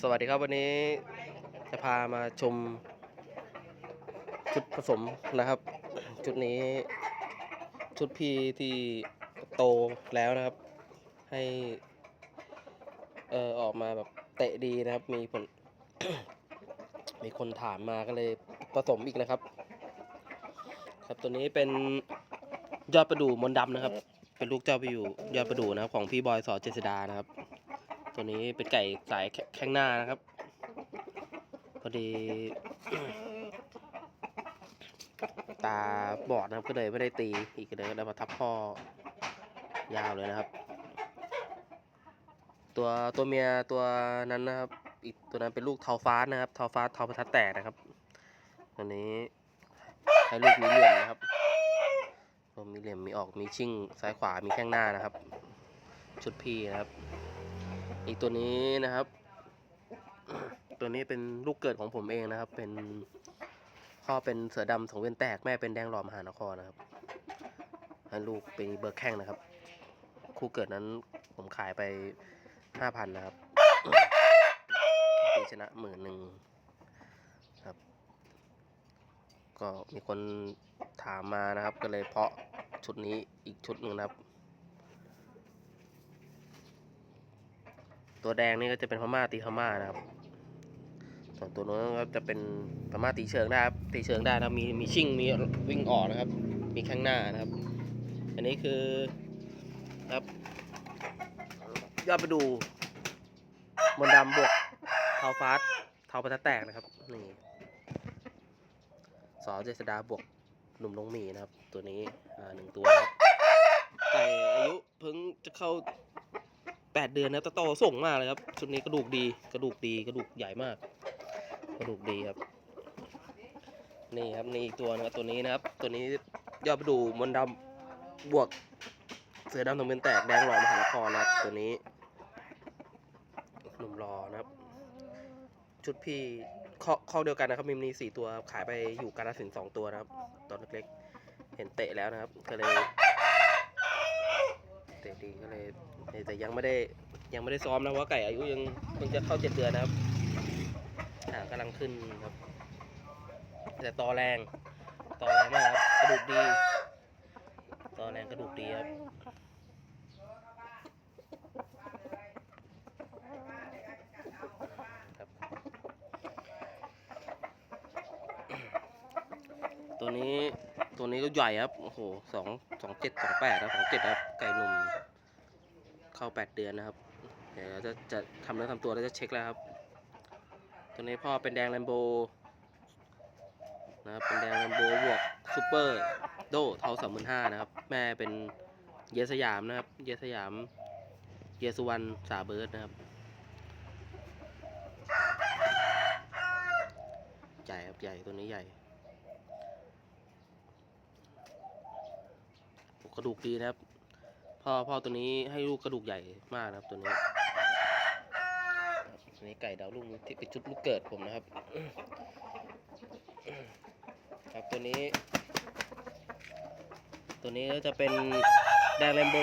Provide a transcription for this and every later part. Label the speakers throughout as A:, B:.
A: สวัสดีครับวันนี้จะพามาชมชุดผสมนะครับ ชุดนี้ชุดพี่ที่โตแล้วนะครับ ให้เออออกมาแบบเตะดีนะครับ มีผล มีคนถามมาก็เลยผสมอีกนะครับ ครับตัวนี้เป็นยอดประดู่มนดำนะครับ เป็นลูกเจ้าไปอยู่ยอดประดู่นะครับ ของพี่บอยสอเจษดานะครับ ตัวนี้เป็นไก่สายแข้งหน้านะครับ พอดี ตาบอดนะครับก็เลยไม่ได้ตีอีกเลยได้มาทับพ่อยาวเลยนะครับ ตัวตัวเมียตัวนั้นนะครับ อีกตัวนั้นเป็นลูกเทาฟ้านะครับเทาฟ้าเทาประทัดแตกนะครับตัวนี้ให้ลูกมีเหลี่ยมนะครับมีเหลี่ยมมีออกมีชิ่งซ้ายขวามีแข้งหน้านะครับ ชุดพี่นะครับ อีกตัวนี้นะครับ ตัวนี้เป็นลูกเกิดของผมเองนะครับ เป็นพ่อเป็นเสือดำสองเวียนแตกแม่เป็นแดงหลอมหานครนะครับให้ลูกเป็นเบอร์แข้งนะครับ คู่เกิดนั้นผมขายไปห้าพันนะครับตีชนะหมื่นหนึ่งครับ ก็มีคนถามมานะครับ ก็เลยเพาะชุดนี้อีกชุดหนึ่งนะครับ ตัวแดงนี่ก็จะเป็นพม่าตีพม่านะครับ ส่วนตัวนู้นก็จะเป็นพม่าตีเชิงได้ครับตีเชิงได้นะมีมีชิ่งมีวิ่งออกนะครับ มีข้างหน้านะครับ อันนี้คือครับยอดไปดูมนดำบวกเทาฟ้าเทาประทัดแตกนะครับนี่สอเจษดาบวกหนุ่มลงหมีนะครับ ตัวนี้หนึ่งตัวครับไก่อายุเพิ่งจะเข้า แปดเดือนนะครับต่โตส่งมากเลยครับ ชุดนี้กระดูกดี กระดูกดี กระดูกใหญ่มาก กระดูกดีครับ นี่ครับนี่อีกตัวนะครับตัวนี้นะครับ ตัวนี้ยอดไปดูมนต์ดำบวก เสือดำทองเป็นแตกแดงหล่อมหานครนะครับ ตัวนี้หนุ่มรอนะครับ ชุดพี่ข้อข้อเดียวกันนะครับมีมีสี่ตัวขายไปอยู่การสินสองตัวนะครับตอนเล็กๆเห็นเตะแล้วนะครับ ก็เลย เตะดีก็เลยแต่ยังไม่ได้ยังไม่ได้ซ้อมนะเพราะว่าไก่อายุยังเพิ่งจะเข้าเจ็ดเดือนนะครับหางกำลังขึ้นครับ แต่ตอแรงตอแรงมากครับกระดูกดีตอแรงกระดูกดีครับตัวนี้ ตัวนี้ก็ใหญ่ครับ โอ้โหสองสองเจ็ดสองแปดครับสองเจ็ดครับ ไก่หนุ่ม เข้าแปดเดือนนะครับ เดี๋ยวเราจะจะทำเนื้อทำตัวแล้วจะเช็คแล้วครับ ตัวนี้พ่อเป็นแดงแลมโบนะครับ เป็นแดงแลมโบบวกซูเปอร์โดเท่าสามหมื่นห้านะครับ แม่เป็นเยสยามนะครับ เยสยาม เยสุวรรณสาเบิร์ดนะครับใหญ่ครับใหญ่ตัวนี้ใหญ่ กระดูกดีนะครับ พ่อพ่อตัวนี้ให้ลูกกระดูกใหญ่มากนะครับตัวนี้ตัวนี้ไก่ดาวรุ่งที่เป็นชุดลูกเกิดผมนะครับ ครับตัวนี้ ตัวนี้ก็จะเป็นแดงแลมโบ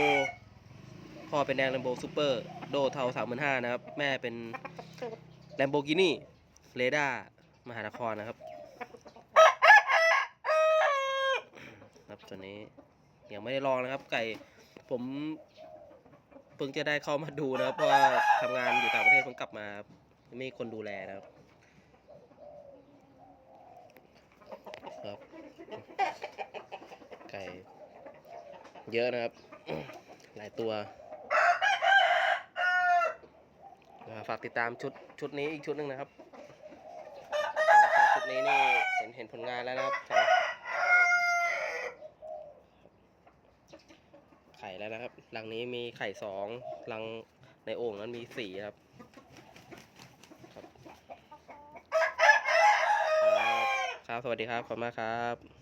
A: พ่อเป็นแดงแลมโบซูเปอร์โดเทาสามหมื่นห้านะครับ แม่เป็นแลมโบกินี่เรดามหานครนะครับครับตัวนี้ ยังไม่ได้ลองนะครับ ไก่ผมเพิ่งจะได้เข้ามาดูนะครับ เพราะว่าทำงานอยู่ต่างประเทศเพิ่งกลับมาไม่มีคนดูแลนะครับครับ ไก่ เยอะนะครับ หลายตัวฝากติดตามชุดชุดนี้อีกชุดหนึ่งนะครับสองชุดนี้นี่เห็นเห็นผลงานแล้วนะครับสอง ไข่ แล้วนะครับรังนี้มีไข่สองรังในโอ่งนั้นมีสี่ครับครับ ครับครับสวัสดีครับ ขอบคุณมากครับ